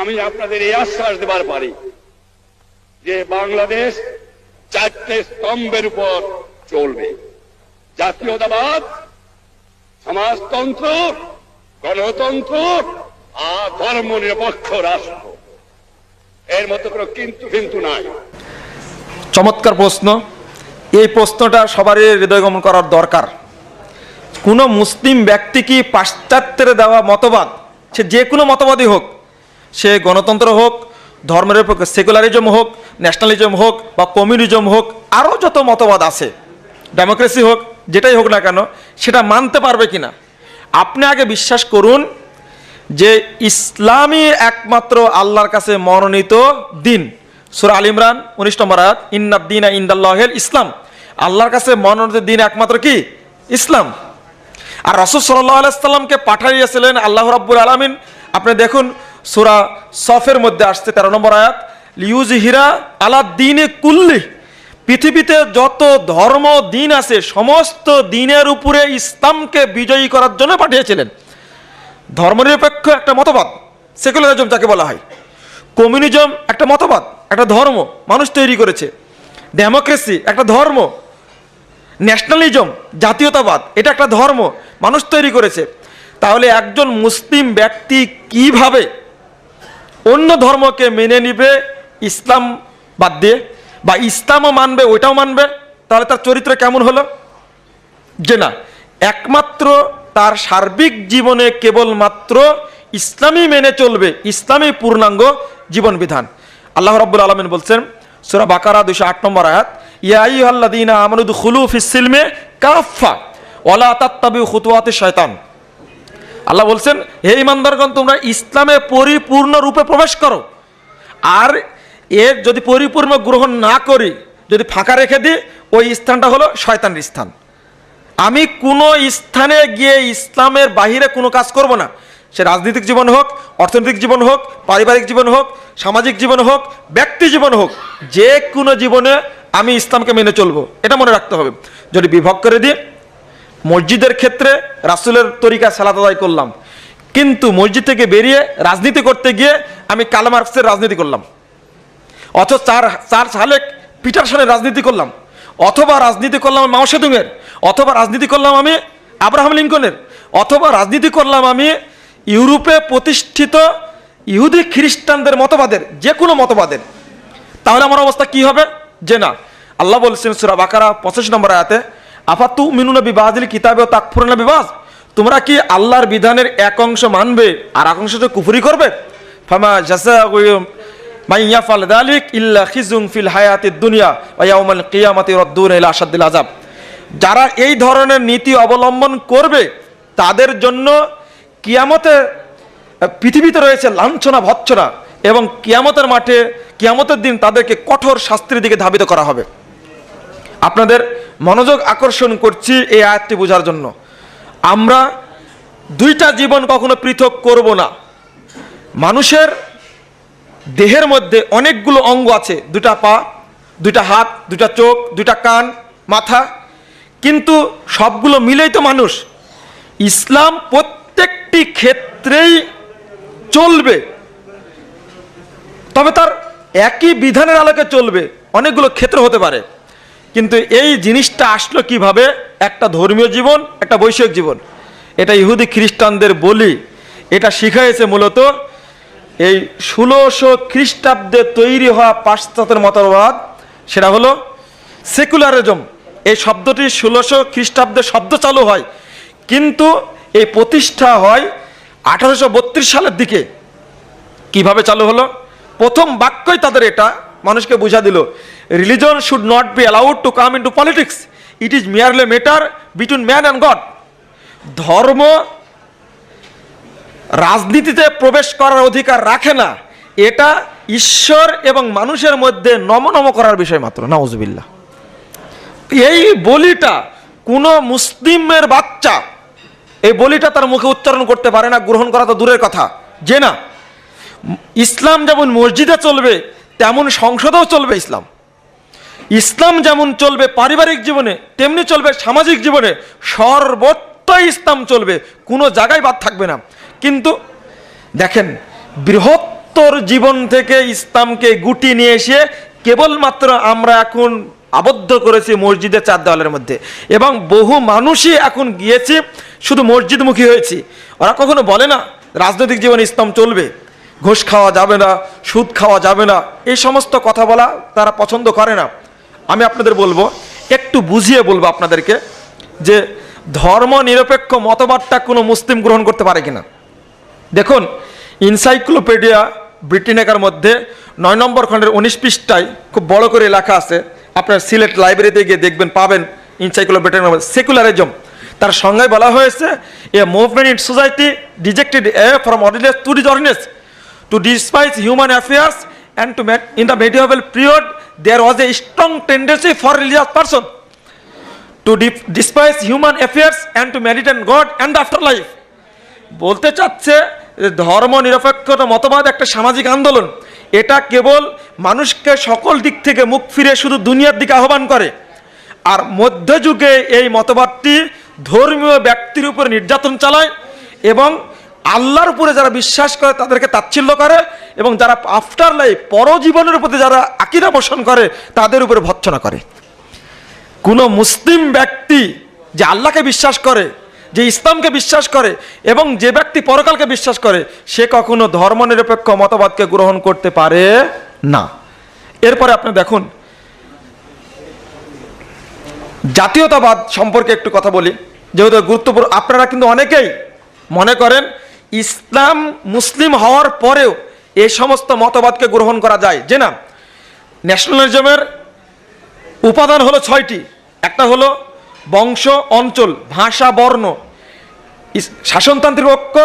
আমি আপনাদের এই আশ্বাস দেবার পারি যে বাংলাদেশ চারটে স্তম্ভের উপর চলবে। জাতীয়তাবাদ, সমাজতন্ত্র, গণতন্ত্র আর ধর্ম নিরপেক্ষ রাষ্ট্র। এর মতো কোনো কিন্তু কিন্তু নাই। চমৎকার প্রশ্ন। এই প্রশ্নটা সবারই হৃদয়গমন করার দরকার। কোনো মুসলিম ব্যক্তি কি পাশ্চাত্যের দেওয়া মতবাদ, সে যে কোনো মতবাদই হোক সে গণতন্ত্র হোক ধর্মের পক্ষে সেকুলারিজম হোক, ন্যাশনালিজম হোক বা কমিউনিজম হোক, আরও যত মতবাদ আছে, ডেমোক্রেসি হোক, যেটাই হোক না কেন, সেটা মানতে পারবে কিনা? আপনি আগে বিশ্বাস করুন যে ইসলামই একমাত্র আল্লাহর কাছে মনোনীত দিন। সুরা আল ইমরান, উনিশ নম্বর আয়াত ইন্নাদ্দিন ইন্দাল্লাহেল ইসলাম। আল্লাহর কাছে মনোনীত দিন একমাত্র কি? ইসলাম। আর রসুল সাল্লাহ আলাইসাল্লামকে পাঠাইয়াছিলেন আল্লাহ রাব্বুল আলমিন। আপনি দেখুন সুরা সফের মধ্যে আসছে তেরো নম্বর আয়াত লিউজ হিরা আলা দিনে কুল্লি, পৃথিবীতে যত ধর্ম দিন আছে, সমস্ত দিনের উপরে ইসলামকে বিজয়ী করার জন্য পাঠিয়েছিলেন। ধর্মনিরপেক্ষ একটা মতবাদ, সেকুলারিজম যাকে বলা হয়। কমিউনিজম একটা মতবাদ, একটা ধর্ম মানুষ তৈরি করেছে। ডেমোক্রেসি একটা ধর্ম। ন্যাশনালিজম, জাতীয়তাবাদ, এটা একটা ধর্ম মানুষ তৈরি করেছে। তাহলে একজন মুসলিম ব্যক্তি কীভাবে অন্য ধর্মকে মেনে নিবে, ইসলাম বাদ দিয়ে, বা ইসলামও মানবে, ওইটাও মানবে, তাহলে তার চরিত্র কেমন হলো? যে না, একমাত্র তার সার্বিক জীবনে কেবলমাত্র ইসলামই মেনে চলবে, ইসলামই পূর্ণাঙ্গ জীবন বিধান। আল্লাহ রাব্বুল আলমিন বলছেন, সুরা বাকারা দুশো আট নম্বর আয়াত ইয়াই আল্লাদিনা আমানুদ খুলু ফিসিলমে কাফা ওলা তাত্তাবি খুতুয়াতে শয়তান। আল্লাহ বলছেন, হে ইমানদারগণ, তোমরা ইসলামে পরিপূর্ণ রূপে প্রবেশ করো। আর এর যদি পরিপূর্ণ গ্রহণ না করি, যদি ফাঁকা রেখে দিই, ওই স্থানটা হলো শয়তানের স্থান। আমি কোনো স্থানে গিয়ে ইসলামের বাহিরে কোনো কাজ করব না। সে রাজনৈতিক জীবন হোক, অর্থনৈতিক জীবন হোক, পারিবারিক জীবন হোক, সামাজিক জীবন হোক, ব্যক্তি জীবন হোক, যে কোনো জীবনে আমি ইসলামকে মেনে চলবো। এটা মনে রাখতে হবে। যদি বিভক্ত করে দিই মসজিদের ক্ষেত্রে রাসুলের তরিকা সালাত আদায় করলাম। কিন্তু মসজিদ থেকে বেরিয়ে রাজনীতি করতে গিয়ে আমি কালামার্কসের রাজনীতি করলাম। অথচ চার চার সালে পিটারসনের রাজনীতি করলাম। অথবা রাজনীতি করলাম মাও সেতুংয়ের, অথবা রাজনীতি করলাম আমি আব্রাহাম লিঙ্কনের, অথবা রাজনীতি করলাম আমি ইউরোপে প্রতিষ্ঠিত ইহুদি খ্রিস্টানদের মতবাদের, যে কোনো মতবাদের। তাহলে আমার অবস্থা কি হবে? যে না, আল্লাহ বলছেন সুরা বাকারা পঁচিশ নম্বর আয়াতে আফা তু মিনুনা বিবাজিল কিতাবে ও তাকফুরনা বিবাজ তোমরা কি আল্লাহর বিধানের এক অংশ মানবে আর এক অংশ তো কুফুরি করবে? ফামা জাসা মাই ইয়াফাল দালিক ইল্লা খিজুং ফিল হায়াতিদ দুনিয়া ওয়া ইয়াউমাল কিয়ামাতি রাদ্দুন ইলা আযাব। যারা এই ধরনের নীতি অবলম্বন করবে, তাদের জন্য কিয়ামতে পৃথিবীতে রয়েছে লাঞ্ছনা, ভৎসনা এবং কিয়ামতের মাঠে, কিয়ামতের দিন তাদেরকে কঠোর শাস্তির দিকে ধাবিত করা হবে। আপনাদের মনোযোগ আকর্ষণ করছি এই আয়াতটি বোঝার জন্য। আমরা দুইটা জীবন কখনো পৃথক করব না। মানুষের দেহের মধ্যে অনেকগুলো অঙ্গ আছে দুটা পা দুটা হাত দুটা চোখ দুটা কান, মাথা। কিন্তু সবগুলো মিলেই তো মানুষ। ইসলাম প্রত্যেকটি ক্ষেত্রেই চলবে। তবে তার একই বিধানের আলোকে চলবে। অনেকগুলো ক্ষেত্র হতে পারে। কিন্তু এই জিনিসটা আসলো কীভাবে? একটা ধর্মীয় জীবন, একটা বৈষয়িক জীবন। এটা ইহুদি খ্রিস্টানদের বলি। এটা শিখাইছে মূলত এই ষোলোশো খ্রিস্টাব্দে তৈরি হওয়া পাশ্চাত্যের মতবাদ, সেটা হলো সেকুলারিজম। এই শব্দটি ষোলোশো খ্রিস্টাব্দে শব্দ চালু হয়, কিন্তু এই প্রতিষ্ঠা হয় আঠারোশো বত্রিশ সালের দিকে। কীভাবে চালু হলো? প্রথম বাক্যই তাদের এটা মানুষকে বুঝা দিল religion should not be allowed to come into politics it is merely matter between man and God ধর্ম রাজনীতিতে প্রবেশ করার অধিকার রাখে না। এটা ঈশ্বর এবং মানুষের মধ্যে নমনম করার বিষয় মাত্র নাউজবিল্লা এই বলিটা কোনো মুসলিমের বাচ্চা, এই বলিটা তার মুখে উচ্চারণ করতে পারে না, গ্রহণ করা তো দূরের কথা। যে না, ইসলাম যেমন মসজিদে চলবে তেমন সংসদেও চলবে ইসলাম। ইসলাম যেমন চলবে পারিবারিক জীবনে, তেমনি চলবে সামাজিক জীবনে। সর্বত্র ইসলাম চলবে, কোনো জায়গায় বাদ থাকবে না। কিন্তু দেখেন, বৃহত্তর জীবন থেকে ইসলামকে গুটি নিয়ে এসে কেবলমাত্র আমরা এখন আবদ্ধ করেছি মসজিদের চার দেওয়ালের মধ্যে। এবং বহু মানুষই এখন গিয়েছে শুধু মসজিদমুখী হয়েছি। ওরা কখনো বলে না, রাজনৈতিক জীবনে ইসলাম চলবে। ঘুষ খাওয়া যাবে না, সুদ খাওয়া যাবে না, এই সমস্ত কথা বলা তারা পছন্দ করে না। আমি আপনাদের বলব, একটু বুঝিয়ে বলব আপনাদেরকে যে ধর্ম নিরপেক্ষ মতবাদটা কোনো মুসলিম গ্রহণ করতে পারে কিনা। দেখুন ইনসাইক্লোপিডিয়া ব্রিটেনেকার মধ্যে নয় নম্বর খণ্ডের উনিশ পৃষ্ঠায় খুব বড় করে লেখা আছে, আপনার সিলেট লাইব্রেরিতে গিয়ে দেখবেন, পাবেন ইনসাইক্লোপিডিয়ার সেকুলারিজম তার সংজ্ঞায় বলা হয়েছে a movement in society dejected a from ordinance to disordinance to despise human affairs and to in the medieval period there was a strong tendency for religious person to despise human affairs and to meditate on God and the afterlife বলতে চাচ্ছে ধর্ম নিরপেক্ষতা মতবাদ একটা সামাজিক আন্দোলন এটা কেবল মানুষকে সকল দিক থেকে মুখ ফিরে শুধু দুনিয়ার দিকে আহ্বান করে আর মধ্যযুগে এই মতবাদটি ধর্মীয় ব্যক্তির উপর নির্যাতন চালায় এবং আল্লাহর উপরে যারা বিশ্বাস করে, তাদেরকে তাচ্ছিল্য করে এবং যারা আফটার লাইফ পরজীবনের প্রতি যারা আকিদা পোষণ করে, তাদের উপরে ভৎসনা করে। কোনো মুসলিম ব্যক্তি যে আল্লাহকে বিশ্বাস করে, যে ইসলামকে বিশ্বাস করে এবং যে ব্যক্তি পরকালকে বিশ্বাস করে, সে কখনো ধর্মনিরপেক্ষ মতবাদকে গ্রহণ করতে পারে না। এরপরে আপনি দেখুন, জাতীয়তাবাদ সম্পর্কে একটু কথা বলি। যেহেতু গুরুত্বপূর্ণ, আপনারা কিন্তু অনেকেই মনে করেন ইসলাম মুসলিম হওয়ার পরেও এই সমস্ত মতবাদকে গ্রহণ করা যায়। যে না ন্যাশনালিজমের উপাদান হলো ছয়টি। একটা হলো বংশ, অঞ্চল, ভাষা, বর্ণ শাসনতান্ত্রিক ঐক্য,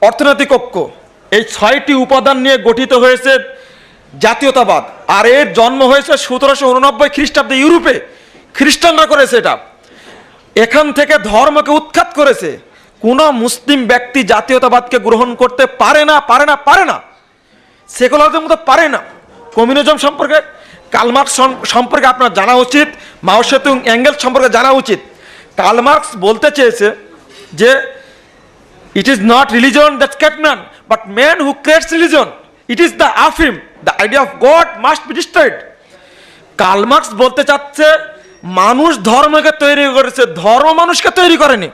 অর্থনৈতিক ঐক্য। এই ছয়টি উপাদান নিয়ে গঠিত হয়েছে জাতীয়তাবাদ। আর এর জন্ম হয়েছে সতেরোশো উননব্বই খ্রিস্টাব্দে ইউরোপে। খ্রিস্টানরা করেছে এটা। এখান থেকে ধর্মকে উৎখাত করেছে। কোনো মুসলিম ব্যক্তি জাতীয়তাবাদকে গ্রহণ করতে পারে না পারে না পারে না। সেকুলারিজম তো পারে না। কমিউনিজম সম্পর্কে, কালমার্কস সম্পর্কে আপনার জানা উচিত, মাওসেতুং অ্যাঙ্গেল সম্পর্কে জানা উচিত। কালমার্কস বলতে চেয়েছে যে it is not religion that cat man but man who creates religion it is the আফিম the idea of God must be destroyed Karl Marx বলতে চাচ্ছে, মানুষ ধর্মকে তৈরি করেছে, ধর্ম মানুষকে তৈরি করেনি।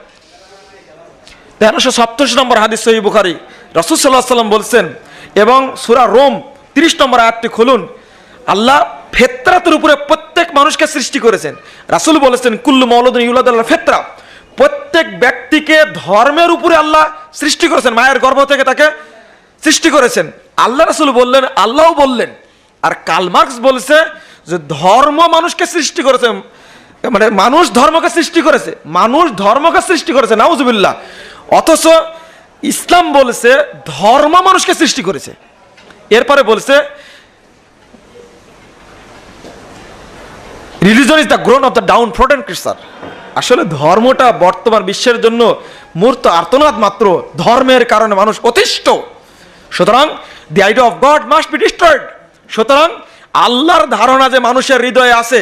তেরোশো সপ্তাশি নম্বর হাদিস সহি বুখারি। রসুল সাল্লাহ সাল্লাম বলছেন, এবং সুরা রোম তিরিশ নম্বর আয়াতটি খুলুন। আল্লাহ ফেতরাতের উপরে প্রত্যেক মানুষকে সৃষ্টি করেছেন। রাসুল বলেছেন, কুল্লু মৌলুদ্দিন ইউলাদ আল্লাহ ফেতরা। প্রত্যেক ব্যক্তিকে ধর্মের উপরে আল্লাহ সৃষ্টি করেছেন, মায়ের গর্ভ থেকে তাকে সৃষ্টি করেছেন। আল্লাহ রাসুল বললেন, আল্লাহও বললেন। আর কালমার্কস বলছে যে, ধর্ম মানুষকে সৃষ্টি করেছে মানে মানুষ ধর্মকে সৃষ্টি করেছে, মানুষ ধর্মকে সৃষ্টি করেছে, নাউজুবিল্লাহ। অথচ ইসলাম বলছে ধর্ম মানুষকে সৃষ্টি করেছে। এরপরে বলছে religion is the groan of the down fraud and creature আসলে ধর্মটা বর্তমান বিশ্বের জন্য মূর্ত আর্তনাদ মাত্র, ধর্মের কারণে মানুষ অতিষ্ঠ। সুতরাং the idea of God must be destroyed সুতরাং, আল্লাহর ধারণা যে মানুষের হৃদয়ে আছে,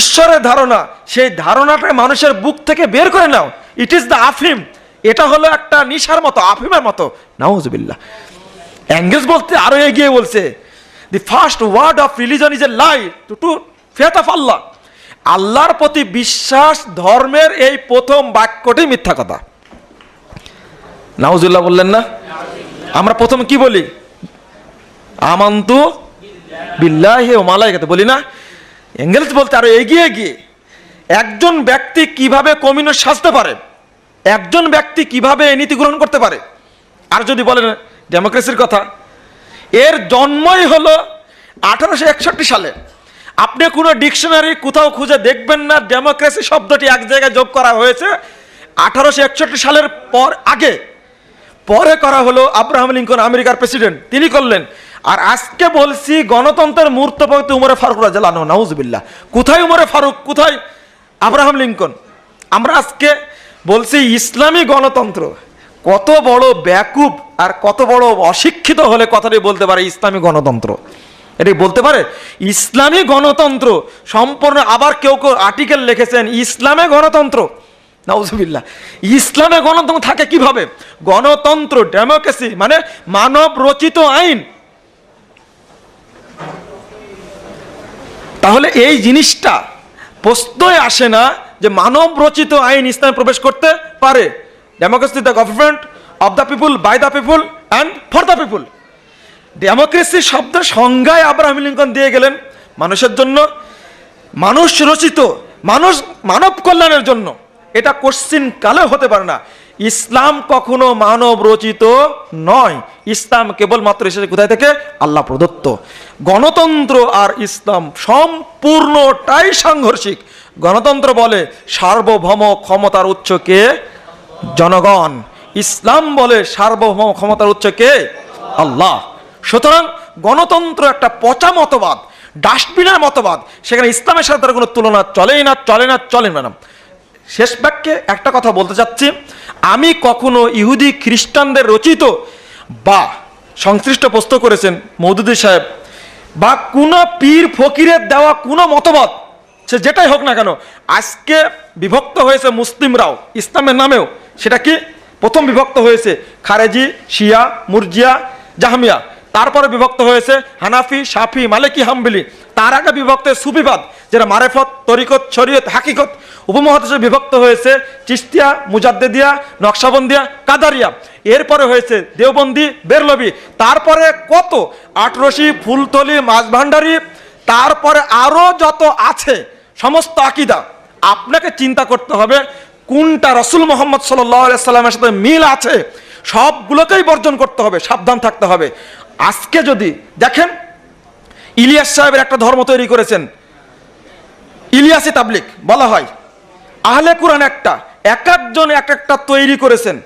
ঈশ্বরের ধারণা, সেই ধারণাটা মানুষের বুক থেকে বের করে নাও। ইট ইজ দ্য আফিম এটা হলো একটা নিশার মতো, আফিমের মতো। নাউজবিল্লাহ। অ্যাঙ্গেজ বলতে আরও এগিয়ে বলছে the first word of religion is a lie to to faith of Allah আল্লাহর প্রতি বিশ্বাস ধর্মের এই প্রথম বাক্যটি মিথ্যা কথা। নাউজুল্লাহ বললেন না? আমরা প্রথম কি বলি? আমান্তু বিল্লাহি ও মালাইকাতে বলি না? এঙ্গেলস বলতে আরও এগিয়ে গিয়ে, একজন ব্যক্তি কীভাবে কমিউনিস্ট সাজতে পারে? একজন ব্যক্তি কীভাবে এই নীতি গ্রহণ করতে পারে? আর যদি বলেন, ডেমোক্রেসির কথা, এর জন্মই হলো আঠারোশো একষট্টি সালে। আপনি কোনো ডিকশনারি কোথাও খুঁজে দেখবেন না, ডেমোক্রেসি শব্দটি এক জায়গায় যোগ করা হয়েছে আঠারোশো একষট্টি সালের পর আগে। পরে করা হলো আব্রাহাম লিঙ্কন, আমেরিকার প্রেসিডেন্ট। তিনি করলেন। আর আজকে বলছি, গণতন্ত্রের মূর্ত পবিত্র উমরে ফারুক রাজালানো নাউজবিল্লাহ। কোথায় উমরে ফারুক? কোথায় আব্রাহাম লিঙ্কন? আমরা আজকে বলছে, ইসলামী গণতন্ত্র, কত বড় ব্যাকুব আর কত বড় অশিক্ষিত হলে কথাটি বলতে পারে ইসলামী গণতন্ত্র? এটি বলতে পারে, ইসলামী গণতন্ত্র সম্পূর্ণ আবার কেউ কেউ আর্টিকেল লিখেছেন, ইসলামে গণতন্ত্র। নাউজুবিল্লা ইসলামে গণতন্ত্র থাকে কীভাবে? গণতন্ত্র, ডেমোক্রেসি মানে মানব রচিত আইন। তাহলে এই জিনিসটা প্রশ্নই আসে না মানব রচিত আইন ইসলামে প্রবেশ করতে পারে। Democracy the government of the people by the people and for the people democracy শব্দের সংজ্ঞায় আব্রাহাম লিঙ্কন দিয়ে গেলেন মানুষের জন্য, মানুষ রচিত, মানুষ মানব কল্যাণের জন্য। এটা কোশ্চিন কালেও হতে পারে না। ইসলাম কখনো মানব রচিত নয়। ইসলাম কেবলমাত্র এসেছে কোথায় থেকে? আল্লাহ প্রদত্ত। গণতন্ত্র আর ইসলাম সম্পূর্ণটাই সাংঘর্ষিক। গণতন্ত্র বলে সার্বভৌম ক্ষমতার উচ্চ কে? জনগণ। ইসলাম বলে সার্বভৌম ক্ষমতার উচ্চ কে? আল্লাহ। সুতরাং গণতন্ত্র একটা পচা মতবাদ, ডাস্টবিনের মতবাদ। সেখানে ইসলামের সাথে তার কোনো তুলনা চলেই না, চলে না চলে না। শেষ বাক্যে একটা কথা বলতে চাচ্ছি। আমি কখনো ইহুদি খ্রিস্টানদের রচিত বা সংশ্লিষ্ট প্রশ্ন করেছেন মৌদুদি সাহেব, বা কোনো পীর ফকিরের দেওয়া কোনো মতবাদ সে যেটাই হোক না কেন, আজকে বিভক্ত হয়েছে মুসলিমরাও, ইসলামের নামেও। সেটা কি? প্রথম বিভক্ত হয়েছে খারেজি, শিয়া, মুরজিয়া, জাহামিয়া। তারপরে বিভক্ত হয়েছে হানাফি সাফি মালিকি, হাম্বিলি। তার আগে বিভক্ত সুফিবাদ, যেটা মারেফত, তরিকত, শরীয়ত, হাকিকত। উপমহাদেশে বিভক্ত হয়েছে চিস্তিয়া, মুজাদ্দেদিয়া, নকশাবন্দিয়া, কাদারিয়া। এরপরে হয়েছে দেওবন্দি, বেরলবি। তারপরে কত? আটরশি, ফুলতলি মাঝভান্ডারি তারপরে আরও যত আছে সমস্ত আকিদা। আপনাকে চিন্তা করতে হবে কোনটা রসুল মোহাম্মদ সাল্লামের সাথে মিল আছে, সবগুলোকেই বর্জন করতে হবে, সাবধান থাকতে হবে। আজকে যদি, দেখেন, ইলিয়াস সাহেবের একটা ধর্ম তৈরি করেছেন, ইলিয়াসি তাবলিক, বলা হয়। আহলে কোরআন একটা, এক একজন এক একটা তৈরি করেছেন।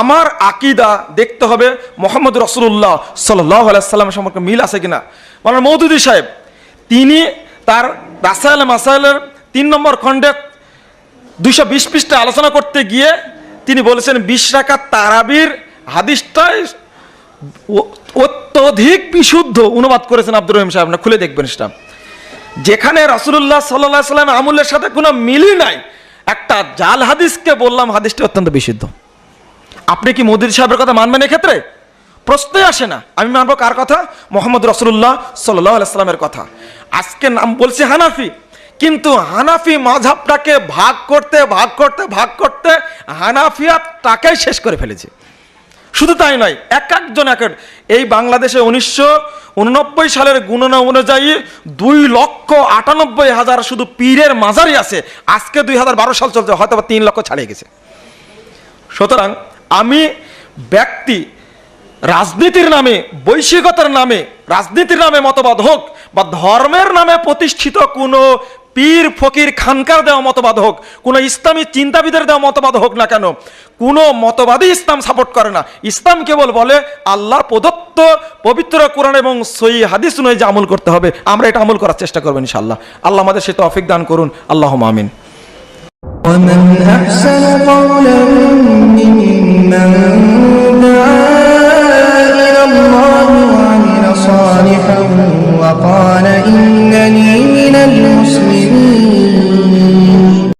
আমার আকিদা দেখতে হবে মোহাম্মদ রসুল্লাহ সাল্লাহ আলাইসাল্লামের সম্পর্কে মিল আছে কিনা। মানে মৌদুদি সাহেব, তিনি তার রাসায়ল মাসাইলের তিন নম্বর খণ্ডে দুইশো বিশ পৃষ্ঠা আলোচনা করতে গিয়ে তিনি বলেছেন, বিশ রাকাত তারাবির হাদিসটাই অত্যধিক বিশুদ্ধ অনুবাদ করেছেন আব্দুর রহিম সাহেব। না খুলে দেখবেন সেটা। যেখানে রাসুল্লাহ সাল্লাহ সাল্লাম আমলের সাথে কোনো মিলই নাই, একটা জাল হাদিসকে বললাম, হাদিসটা অত্যন্ত বিশুদ্ধ। আপনি কি মোদির সাহেবের কথা মানবেন এক্ষেত্রে? প্রশ্নই আসে না। আমি মানবো কার কথা? মোহাম্মদ রসুল্লাহ সাল্লাহ কথা। আজকে নাম বলছি হানাফি। কিন্তু হানাফি মাঝহাবটাকে ভাগ করতে ভাগ করতে ভাগ করতে হানাফিয়াতটাকেই শেষ করে ফেলেছে। শুধু তাই নয়, এক একজন এক এই বাংলাদেশে উনিশশো উননব্বই সালের গুণনা অনুযায়ী দুই লক্ষ আটানব্বই হাজার শুধু পীরের মাজারই আছে। আজকে দুই হাজার বারো সাল চলছে হয়তো তিন লক্ষ ছাড়িয়ে গেছে। সুতরাং আমি ব্যক্তি রাজনীতির নামে বৈশ্বিকতার নামে রাজনীতির নামে মতবাদ হোক বা ধর্মের নামে প্রতিষ্ঠিত কোনো পীর ফকির খানকার দেওয়া মতবাদ হোক কোনো ইসলামী চিন্তাবিদের দেওয়া মতবাদ হোক না কেন কোনো মতবাদই ইসলাম সাপোর্ট করে না ইসলাম কেবল বলে আল্লাহর প্রদত্ত পবিত্র কোরআন এবং সই হাদিস অনুযায়ী যে আমল করতে হবে আমরা এটা আমল করার চেষ্টা করবো ইনশাল্লাহ আল্লাহ আমাদের সে তৌফিক দান করুন আল্লাহ আমিন ومن أحسن قولا ممن وقال إن